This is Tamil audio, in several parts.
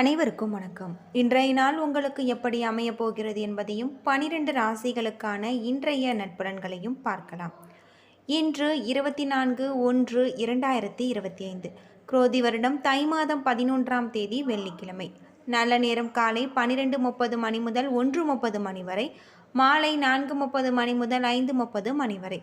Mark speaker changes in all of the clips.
Speaker 1: அனைவருக்கும் வணக்கம். இன்றைய நாள் உங்களுக்கு எப்படி அமையப் போகிறது என்பதையும் பனிரெண்டு ராசிகளுக்கான இன்றைய நட்பலன்களையும் பார்க்கலாம். இன்று இருபத்தி நான்கு ஒன்று இரண்டாயிரத்தி இருபத்தி ஐந்து குரோதி வருடம் தை மாதம் பதினொன்றாம் தேதி வெள்ளிக்கிழமை. நல்ல நேரம் காலை பனிரெண்டு முப்பது மணி முதல் ஒன்று முப்பது மணி வரை மாலை நான்கு முப்பது மணி முதல் ஐந்து முப்பது மணி வரை.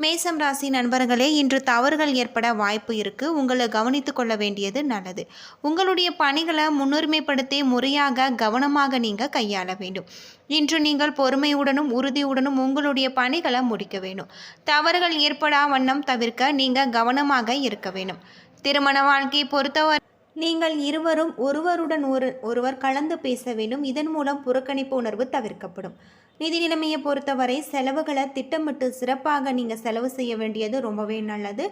Speaker 1: மேசம் ராசி நண்பர்களே இன்று தவறுகள் ஏற்பட வாய்ப்பு இருக்குது உங்களை கவனித்து கொள்ள வேண்டியது நல்லது. உங்களுடைய பணிகளை முன்னுரிமைப்படுத்தி முறையாக கவனமாக நீங்கள் கையாள வேண்டும். இன்று நீங்கள் பொறுமையுடனும் உறுதியுடனும் உங்களுடைய பணிகளை முடிக்க வேண்டும். தவறுகள் ஏற்படா வண்ணம் தவிர்க்க நீங்கள் கவனமாக இருக்க வேண்டும். திருமண வாழ்க்கையை பொறுத்தவரை நீங்கள் இருவரும் ஒருவருடன் ஒரு ஒருவர் கலந்து பேச வேண்டும். இதன் மூலம் புறக்கணிப்பு உணர்வு தவிர்க்கப்படும். நிதி நிலைமையை பொறுத்தவரை செலவுகளை திட்டமிட்டு சிறப்பாக நீங்கள் செலவு செய்ய வேண்டியது ரொம்பவே நல்லது.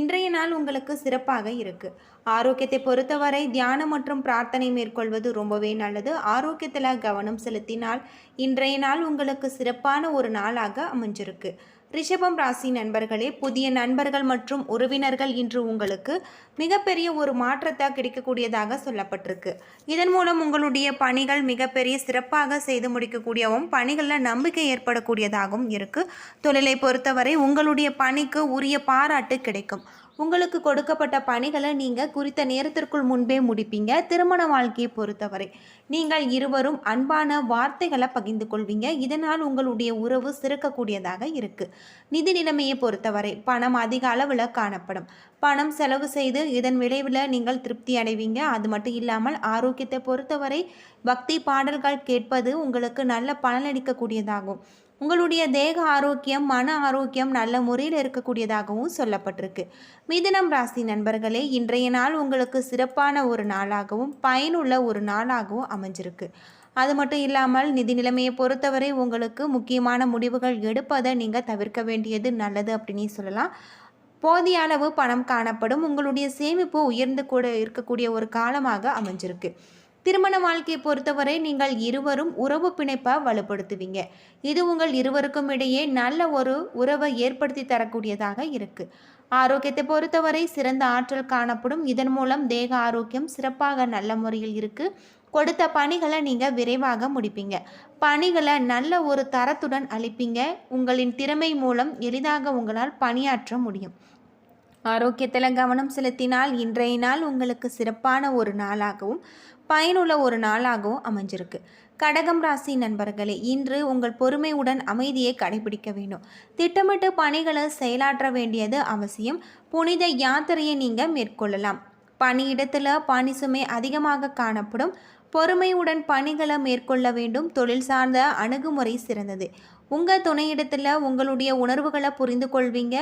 Speaker 1: இன்றைய நாள் உங்களுக்கு சிறப்பாக இருக்குது ஆரோக்கியத்தை பொறுத்தவரை தியானம் மற்றும் பிரார்த்தனை மேற்கொள்வது ரொம்பவே நல்லது. ஆரோக்கியத்தில் கவனம் செலுத்தினால் இன்றைய நாள் உங்களுக்கு சிறப்பான ஒரு நாளாக அமைஞ்சிருக்கு. ரிஷபம் ராசி நண்பர்களே புதிய நண்பர்கள் மற்றும் உறவினர்கள் இன்று உங்களுக்கு மிகப்பெரிய ஒரு மாற்றத்தை கிடைக்கக்கூடியதாக சொல்லப்பட்டிருக்கு. இதன் மூலம் உங்களுடைய பணிகள் மிகப்பெரிய சிறப்பாக செய்து முடிக்கக்கூடியவும் பணிகளில் நம்பிக்கை ஏற்படக்கூடியதாகவும் இருக்கு. தொழிலை பொறுத்தவரை உங்களுடைய பணிக்கு உரிய பாராட்டு கிடைக்கும். உங்களுக்கு கொடுக்கப்பட்ட பணிகளை நீங்கள் குறித்த நேரத்திற்குள் முன்பே முடிப்பீங்க. திருமண வாழ்க்கையை பொறுத்தவரை நீங்கள் இருவரும் அன்பான வார்த்தைகளை பகிர்ந்து கொள்வீங்க. இதனால் உங்களுடைய உறவு சிறக்கக்கூடியதாக இருக்குது நிதி நிலைமையை பொறுத்தவரை பணம் அதிக அளவில் காணப்படும். பணம் செலவு செய்து இதன் விளைவில் நீங்கள் திருப்தி அடைவீங்க. அது மட்டும் இல்லாமல் ஆரோக்கியத்தை பொறுத்தவரை பக்தி பாடல்கள் கேட்பது உங்களுக்கு நல்ல பலனளிக்கக்கூடியதாகும். உங்களுடைய தேக ஆரோக்கியம் மன ஆரோக்கியம் நல்ல முறையில் இருக்கக்கூடியதாகவும் சொல்லப்பட்டிருக்கு. மிதுனம் ராசி நண்பர்களே இன்றைய நாள் உங்களுக்கு சிறப்பான ஒரு நாளாகவும் பயனுள்ள ஒரு நாளாகவும் அமைஞ்சிருக்கு. அது மட்டும் இல்லாமல் நிதி நிலைமையை பொறுத்தவரை உங்களுக்கு முக்கியமான முடிவுகள் எடுப்பதை நீங்கள் தவிர்க்க வேண்டியது நல்லது அப்படின்னு சொல்லலாம். போதிய அளவு பணம் காணப்படும். உங்களுடைய சேமிப்பு உயர்ந்து கூட இருக்கக்கூடிய ஒரு காலமாக அமைஞ்சிருக்கு. திருமண வாழ்க்கையை பொறுத்தவரை நீங்கள் இருவரும் உறவு பிணைப்பை வலுப்படுத்துவீங்க. இது உங்கள் இருவருக்கும் இடையே நல்ல ஒரு உறவை ஏற்படுத்தி தரக்கூடியதாக இருக்கு. ஆரோக்கியத்தை பொறுத்தவரை சிறந்த ஆற்றல் காணப்படும். இதன் மூலம் தேக ஆரோக்கியம் சிறப்பாக நல்ல முறையில் இருக்கு. கொடுத்த பணிகளை நீங்கள் விரைவாக முடிப்பீங்க. பணிகளை நல்ல ஒரு தரத்துடன் அளிப்பீங்க. உங்களின் திறமை மூலம் எளிதாக உங்களால் பணியாற்ற முடியும். ஆரோக்கியத்தில் கவனம் செலுத்தினால் இன்றைய நாள் உங்களுக்கு சிறப்பான ஒரு நாளாகவும் பயனுள்ள ஒரு நாளாகவும் அமைஞ்சிருக்கு. கடகம் ராசி நண்பர்களே இன்று உங்கள் பொறுமையுடன் அமைதியை கடைபிடிக்க வேண்டும். திட்டமிட்டு பணிகளை செயலாற்ற வேண்டியது அவசியம். புனித யாத்திரையை நீங்கள் மேற்கொள்ளலாம். பணியிடத்தில் பணி சுமை அதிகமாக காணப்படும். பொறுமையுடன் பணிகளை மேற்கொள்ள வேண்டும். தொழில் சார்ந்த அணுகுமுறை சிறந்தது. உங்கள் துணையிடத்தில் உங்களுடைய உணர்வுகளை புரிந்து கொள்வீங்க.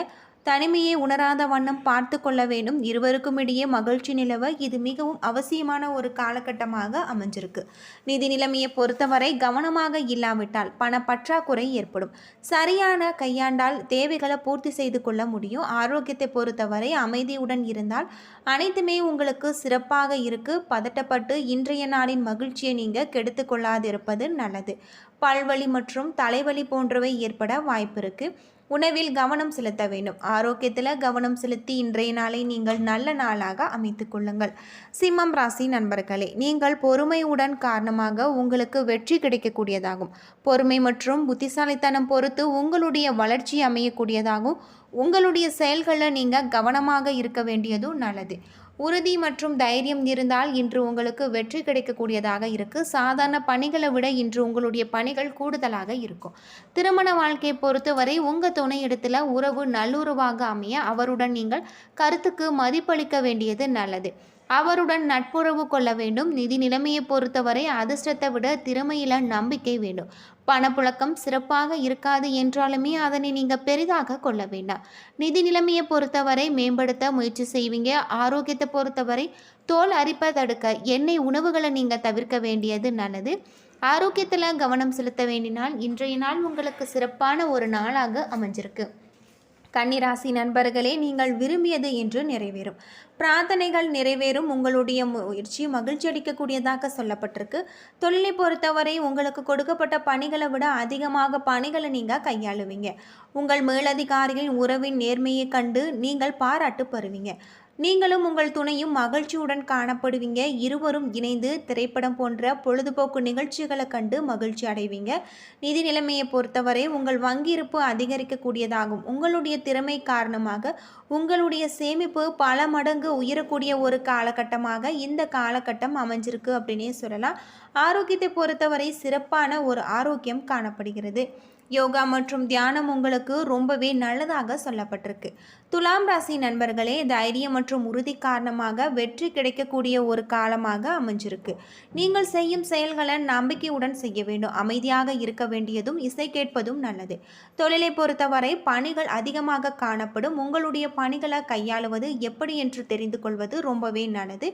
Speaker 1: தனிமையை உணராத வண்ணம் பார்த்து கொள்ள வேண்டும். இருவருக்கும் இடையே மகிழ்ச்சி நிலவ இது மிகவும் அவசியமான ஒரு காலகட்டமாக அமைஞ்சிருக்கு. நிதி நிலைமையை பொறுத்தவரை கவனமாக இல்லாவிட்டால் பண பற்றாக்குறை ஏற்படும். சரியான கையாண்டால் தேவைகளை பூர்த்தி செய்து கொள்ள முடியும். ஆரோக்கியத்தை பொறுத்தவரை அமைதியுடன் இருந்தால் அனைத்துமே உங்களுக்கு சிறப்பாக இருக்கு. பதட்டப்பட்டு இன்றைய நாளின் மகிழ்ச்சியை நீங்கள் கெடுத்து கொள்ளாதிருப்பது நல்லது. பல்வலி மற்றும் தலைவலி போன்றவை ஏற்பட வாய்ப்பு இருக்குது உணவில் கவனம் செலுத்த வேண்டும். ஆரோக்கியத்தில் கவனம் செலுத்தி இன்றைய நாளை நீங்கள் நல்ல நாளாக அமைத்து கொள்ளுங்கள். சிம்மம் ராசி நண்பர்களே நீங்கள் பொறுமையுடன் காரணமாக உங்களுக்கு வெற்றி கிடைக்கக்கூடியதாகும். பொறுமை மற்றும் புத்திசாலித்தனம் பொறுத்து உங்களுடைய வளர்ச்சி அமையக்கூடியதாகும். உங்களுடைய செயல்களில் நீங்கள் கவனமாக இருக்க வேண்டியதும் நல்லது. உறுதி மற்றும் தைரியம் இருந்தால் இன்று உங்களுக்கு வெற்றி கிடைக்கக்கூடியதாக இருக்கு. சாதாரண பணிகளை விட இன்று உங்களுடைய பணிகள் கூடுதலாக இருக்கும். திருமண வாழ்க்கையை பொறுத்தவரை உங்கள் துணை இடத்துல உறவு நல்லுறவாக அமைய அவருடன் நீங்கள் கருத்துக்கு மதிப்பளிக்க வேண்டியது நல்லது. அவருடன் நட்புறவு கொள்ள வேண்டும். நிதி நிலைமையை பொறுத்தவரை அதிர்ஷ்டத்தை விட திறமையில நம்பிக்கை வேண்டும். பணப்புழக்கம் சிறப்பாக இருக்காது என்றாலுமே அதனை நீங்கள் பெரிதாக கொள்ள வேண்டாம். நிதி நிலைமையை பொறுத்தவரை மேம்படுத்த முயற்சி செய்வீங்க. ஆரோக்கியத்தை பொறுத்தவரை தோல் அரிப்பை தடுக்க எண்ணெய் உணவுகளை நீங்கள் தவிர்க்க வேண்டியது நல்லது. ஆரோக்கியத்தில் கவனம் செலுத்த வேண்டினால் இன்றைய நாள் உங்களுக்கு சிறப்பான ஒரு நாளாக அமைஞ்சிருக்கு. கன்னிராசி நண்பர்களே நீங்கள் விரும்பியது என்று நிறைவேறும். பிரார்த்தனைகள் நிறைவேறும். உங்களுடைய முயற்சி மகிழ்ச்சி அளிக்கக்கூடியதாக சொல்லப்பட்டிருக்கு. தொழிலை பொறுத்தவரை உங்களுக்கு கொடுக்கப்பட்ட பணிகளை விட அதிகமாக பணிகளை நீங்கள் கையாளுவீங்க. உங்கள் மேலதிகாரிகளின் உறவின் நேர்மையை கண்டு நீங்கள் பாராட்டு பெறுவீங்க. நீங்களும் உங்கள் துணையும் மகிழ்ச்சியுடன் காணப்படுவீங்க. இருவரும் இணைந்து திரைப்படம் போன்ற பொழுதுபோக்கு நிகழ்ச்சிகளை கண்டு மகிழ்ச்சி அடைவீங்க. நிதி நிலைமையை பொறுத்தவரை உங்கள் வங்கியிருப்பு அதிகரிக்கக்கூடியதாகும். உங்களுடைய திறமை காரணமாக உங்களுடைய சேமிப்பு பல மடங்கு உயரக்கூடிய ஒரு காலகட்டமாக இந்த காலகட்டம் அமைஞ்சிருக்கு அப்படின்னே சொல்லலாம். ஆரோக்கியத்தை பொறுத்தவரை சிறப்பான ஒரு ஆரோக்கியம் காணப்படுகிறது. யோகா மற்றும் தியானம் உங்களுக்கு ரொம்பவே நல்லதாக சொல்லப்பட்டிருக்கு. துலாம் ராசி நண்பர்களே தைரியம் மற்றும் உறுதி காரணமாக வெற்றி கிடைக்கக்கூடிய ஒரு காலமாக அமைஞ்சிருக்கு. நீங்கள் செய்யும் செயல்களை நம்பிக்கையுடன் செய்ய வேண்டும். அமைதியாக இருக்க வேண்டியதும் இசை கேட்பதும் நல்லது. தொழிலை பொறுத்தவரை பணிகள் அதிகமாக காணப்படும். உங்களுடைய பணிகளை கையாளுவது எப்படி என்று தெரிந்து கொள்வது ரொம்பவே நல்லது.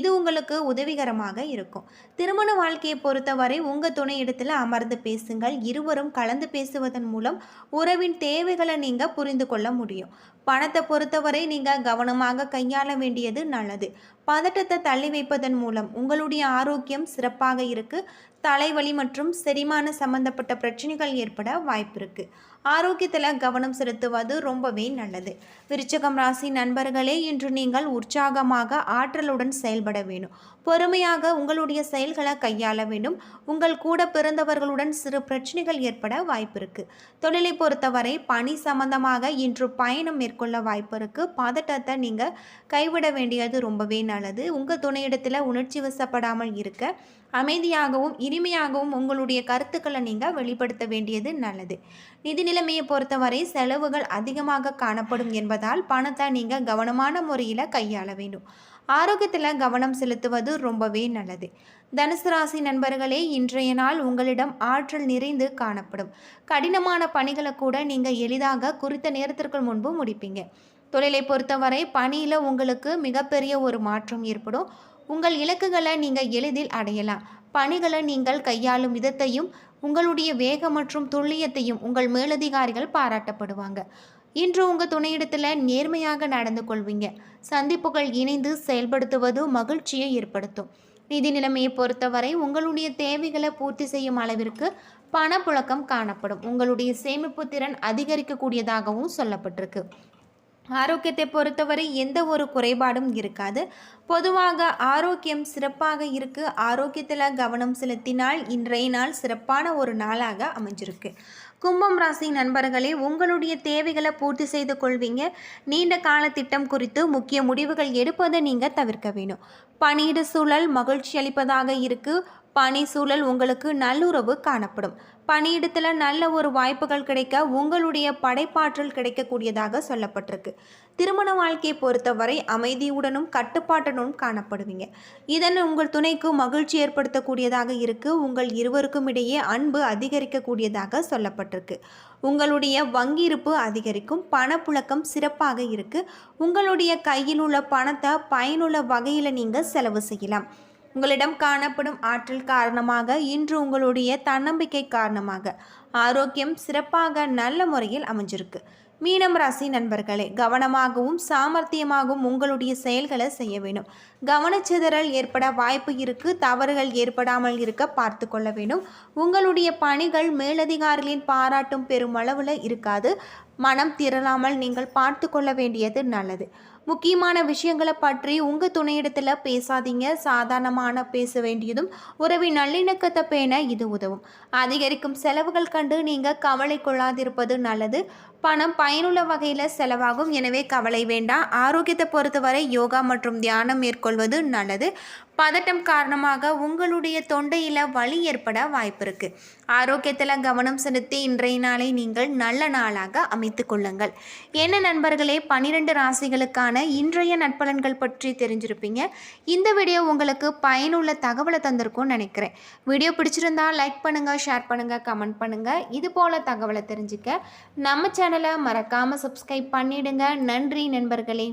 Speaker 1: இது உங்களுக்கு உதவிகரமாக இருக்கும். திருமண வாழ்க்கையை பொறுத்தவரை உங்கள் துணை இடத்துல அமர்ந்து பேசுங்கள். இருவரும் கலந்து பேசுவதன் மூலம் உறவின் தேவைகளை நீங்கள் புரிந்து கொள்ள முடியும். பணத்தை பொறுத்தவரை நீங்கள் கவனமாக கையாள வேண்டியது நல்லது. பதட்டத்தை தள்ளி வைப்பதன் மூலம் உங்களுடைய ஆரோக்கியம் சிறப்பாக இருக்கு. தலைவலி மற்றும் செரிமான சம்பந்தப்பட்ட பிரச்சனைகள் ஏற்பட வாய்ப்பு இருக்குது ஆரோக்கியத்தில் கவனம் செலுத்துவது ரொம்பவே நல்லது. விருச்சகம் ராசி நண்பர்களே இன்று நீங்கள் உற்சாகமாக ஆற்றலுடன் செயல்பட வேண்டும். பொறுமையாக உங்களுடைய செயல்களை கையாள வேண்டும். உங்கள் கூட பிறந்தவர்களுடன் சிறு பிரச்சனைகள் ஏற்பட வாய்ப்பு இருக்குது தொழிலை பொறுத்தவரை பணி சம்பந்தமாக இன்று பயணம் மேற்கொள்ள வாய்ப்பு இருக்குது பதட்டத்தை நீங்கள் கைவிட வேண்டியது ரொம்பவே நல்லது. உங்கள் துணையிடத்தில் உணர்ச்சி வசப்படாமல் இருக்க அமைதியாகவும் இனிமையாகவும் உங்களுடைய கருத்துக்களை நீங்கள் வெளிப்படுத்த வேண்டியது நல்லது. நிதி நிலைமையை பொறுத்தவரை செலவுகள் அதிகமாக காணப்படும் என்பதால் பணத்தை நீங்கள் கவனமான முறையில் கையாள வேண்டும். ஆரோக்கியத்தில் கவனம் செலுத்துவது ரொம்பவே நல்லது. தனுசு ராசி நண்பர்களே இன்றைய நாள் உங்களிடம் ஆற்றல் நிறைந்து காணப்படும். கடினமான பணிகளை கூட நீங்கள் எளிதாக குறித்த நேரத்திற்கு முன்பு முடிப்பீங்க. தொழிலை பொறுத்தவரை பணியில் உங்களுக்கு மிகப்பெரிய ஒரு மாற்றம் ஏற்படும். உங்கள் இலக்குகளை நீங்கள் எளிதில் அடையலாம். பணிகளை நீங்கள் கையாளும் விதத்தையும் உங்களுடைய வேகம் மற்றும் துல்லியத்தையும் உங்கள் மேலதிகாரிகள் பாராட்டப்படுவாங்க. இன்று உங்கள் துணையிடத்தில் நேர்மையாக நடந்து கொள்வீங்க. சந்திப்புகள் இணைந்து செயல்படுத்துவது மகிழ்ச்சியை ஏற்படுத்தும். நிதி நிலைமையை பொறுத்தவரை உங்களுடைய தேவைகளை பூர்த்தி செய்யும் அளவிற்கு பணப்புழக்கம் காணப்படும். உங்களுடைய சேமிப்பு திறன் அதிகரிக்கக்கூடியதாகவும் சொல்லப்பட்டிருக்கு. ஆரோக்கியத்தை பொறுத்தவரை எந்த ஒரு குறைபாடும் இருக்காது. பொதுவாக ஆரோக்கியம் சிறப்பாக இருக்கு. ஆரோக்கியத்தில் கவனம் செலுத்தினால் இன்றைய நாள் சிறப்பான ஒரு நாளாக அமைஞ்சிருக்கு. கும்பம் ராசி நண்பர்களே உங்களுடைய தேவைகளை பூர்த்தி செய்து கொள்வீங்க. நீண்ட கால திட்டம் குறித்து முக்கிய முடிவுகள் எடுப்பதை நீங்கள் தவிர்க்க வேணும். பணியிட சூழல் மகிழ்ச்சி அளிப்பதாக இருக்கு. பணி சூழல் உங்களுக்கு நல்லுறவு காணப்படும். பணியிடத்தில் நல்ல ஒரு வாய்ப்புகள் கிடைக்க உங்களுடைய படைப்பாற்றல் கிடைக்கக்கூடியதாக சொல்லப்பட்டிருக்கு. திருமண வாழ்க்கையை பொறுத்தவரை அமைதியுடனும் கட்டுப்பாட்டுடனும் காணப்படுவீங்க. இதன் உங்கள் துணைக்கு மகிழ்ச்சி ஏற்படுத்தக்கூடியதாக இருக்கு. உங்கள் இருவருக்கும் இடையே அன்பு அதிகரிக்கக்கூடியதாக சொல்லப்பட்டிருக்கு. உங்களுடைய வங்கியிருப்பு அதிகரிக்கும் பணப்புழக்கம் சிறப்பாக இருக்கு. உங்களுடைய கையில் உள்ள பணத்தை பயனுள்ள வகையில் நீங்கள் செலவு செய்யலாம். உங்களிடம் காணப்படும் ஆற்றல் காரணமாக இன்று உங்களுடைய தன்னம்பிக்கை காரணமாக. ஆரோக்கியம் சிறப்பாக நல்ல முறையில் அமைஞ்சிருக்கு. மீனம் ராசி நண்பர்களே கவனமாகவும் சாமர்த்தியமாகவும் உங்களுடைய செயல்களை செய்ய வேண்டும். கவனச்சிதறல் ஏற்பட வாய்ப்பு இருக்கு தவறுகள் ஏற்படாமல் இருக்க பார்த்து கொள்ள வேண்டும். உங்களுடைய பணிகள் மேலதிகாரிகளின் பாராட்டும் பெருமளவில் இருக்காது. மனம் திரளாமல் நீங்கள் பார்த்து கொள்ள வேண்டியது நல்லது. முக்கியமான விஷயங்களை பற்றி உங்கள் துணையிடத்தில் பேசாதீங்க. சாதாரணமான பேச வேண்டியதும் உறவின் நல்லிணக்கத்தை பேண இது உதவும். அதிகரிக்கும் செலவுகள் கண்டு நீங்கள் கவலை கொள்ளாதிருப்பது நல்லது. பணம் பயனுள்ள வகையில் செலவாகும். எனவே கவலை வேண்டாம். ஆரோக்கியத்தை பொறுத்தவரை யோகா மற்றும் தியானம் மேற்கொள்வது நல்லது. பதட்டம் காரணமாக உங்களுடைய தொண்டையில் வலி ஏற்பட வாய்ப்பு இருக்கு ஆரோக்கியத்தில் கவனம் செலுத்தி இன்றைய நாளை நீங்கள் நல்ல நாளாக அமைத்து கொள்ளுங்கள். என்ன நண்பர்களே பன்னிரெண்டு ராசிகளுக்கான இன்றைய நட்பலன்கள் பற்றி தெரிஞ்சிருப்பீங்க. இந்த வீடியோ உங்களுக்கு பயனுள்ள தகவலை தந்திருக்கும்னு நினைக்கிறேன். வீடியோ பிடிச்சிருந்தா லைக் பண்ணுங்கள் ஷேர் பண்ணுங்கள் கமெண்ட் பண்ணுங்கள் இது போல் தகவலை தெரிஞ்சுக்க நம்ம சேனலை மறக்காமல் சப்ஸ்கிரைப் பண்ணிடுங்க. நன்றி நண்பர்களே.